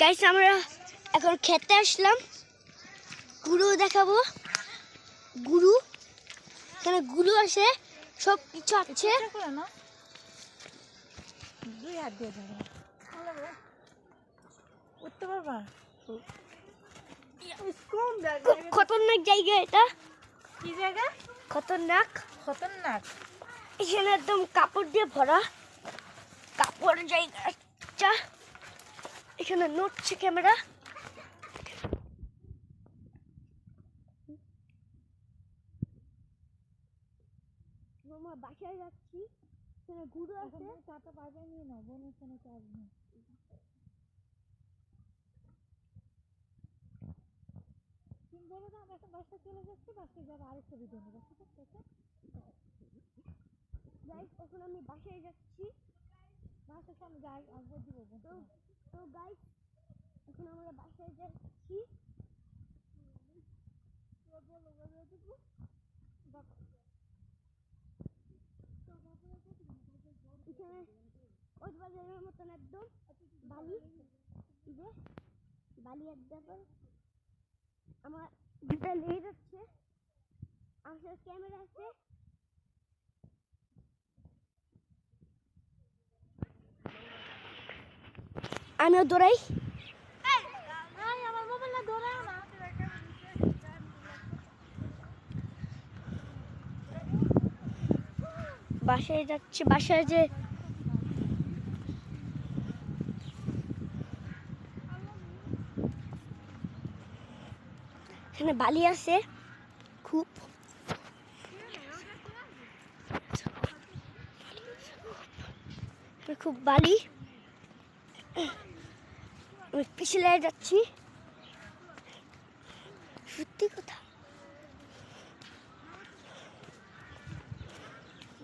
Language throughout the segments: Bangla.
গাইস আমরা এখন খেতে আসলাম। গুরু দেখাবো। গুরু এখানে গুরু আছে সব কিছু আছে দুই হাত দিয়ে ধরো। উঠতে পারবা? খতরনাক জায়গা এটা। কি জায়গা? খতরনাক। খতরনাক। এখানে একদম কাপড় দিয়ে ভরা। কাপড় জায়গাটা। এখানে নড়ছে ক্যামেরা। মামা বাসায় যাচ্ছি। এখানে গুরু আছে। চাটা পাবে নিয়ে নাও বলো না আমরা একটা চলে যাচ্ছি বাসায় যাব আরেকটা ভিডিও নেব ঠিক আছে? গাইস এখন আমি বাসায় যাচ্ছি। বাসার সামনে যাই আসব দিব তো গাইস এখন আমরা বাসায় যাচ্ছি। এখানে কক্সবাজারের মতন একদম বালি। যে বালি একদম। আমার দুটা লেগে যাচ্ছে। আমার ক্যামেরা আছে। আমিও দৌড়াই। বাসায় যাচ্ছি বাসায় যে এখানে বালি আছে খুব। খুব বালি। আমি পিছলে যাচ্ছি। সত্যি কথা।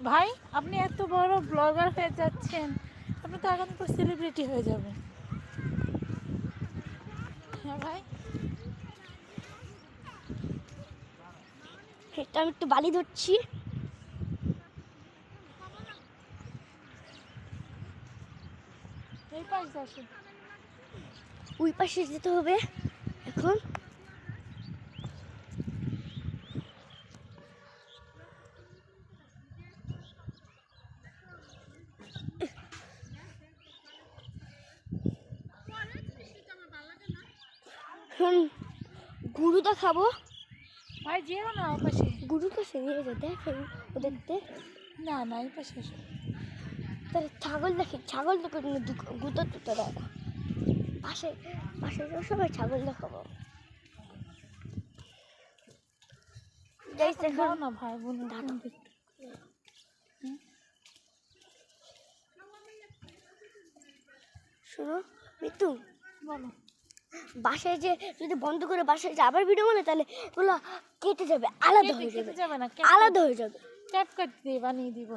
ভাই আপনি এত বড় ব্লগার হয়ে যাচ্ছেন। আপনি তো আগামী পর সেলিব্রিটি হয়ে যাবেন। হ্যাঁ ভাই। এটা আমি একটু বালি ধরছি। এই পাশ আসুন। ওই পাশে যেতে হবে এখন। এখন গুরু দেখাবো ভাই যেও না ও পাশে। গুরু কাছে নিয়ে যা দেখ ওদেরতে না না এই পাশে তাহলে ছাগল দেখি ছাগল দেখে গুতো টুতো দেখ পাশে পাশে সবাই ছাগল দেখাবো। না ভাই বোন। শোনো মিতু। বলো। বাসায় যে যদি বন্ধ করে বাসায় যে আবার ভিডিও বানায় তাহলে ওগুলো কেটে যাবে আলাদা হয়ে যাবে। যাবে না আলাদা হয়ে যাবে। ক্যাপ কাট দিয়ে বানিয়ে দিব।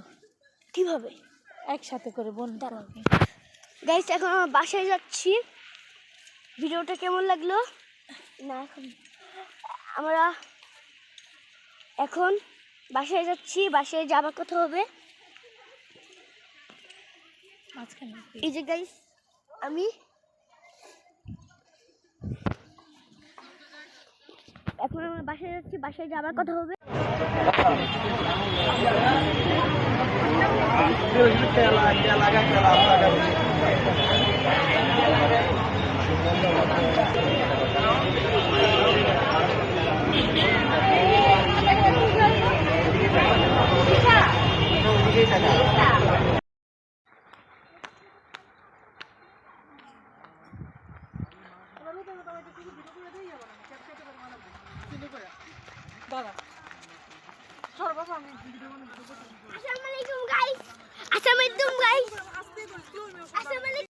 কীভাবে? একসাথে করে বোন গাইস এখন আমরা বাসায় যাচ্ছি। ভিডিওটা কেমন লাগল? না এখন আমরা এখন বাসায় যাচ্ছি বাসায় যাবার কথা হবে। এই যে গাইস আমি এখন আমরা বাসায় যাচ্ছি বাসায় যাবার কথা হবে। দাদা আসসালামু আলাইকুম গাইস আসসালামু আলাইকুম গাইস আসসালামু আলাইকুম।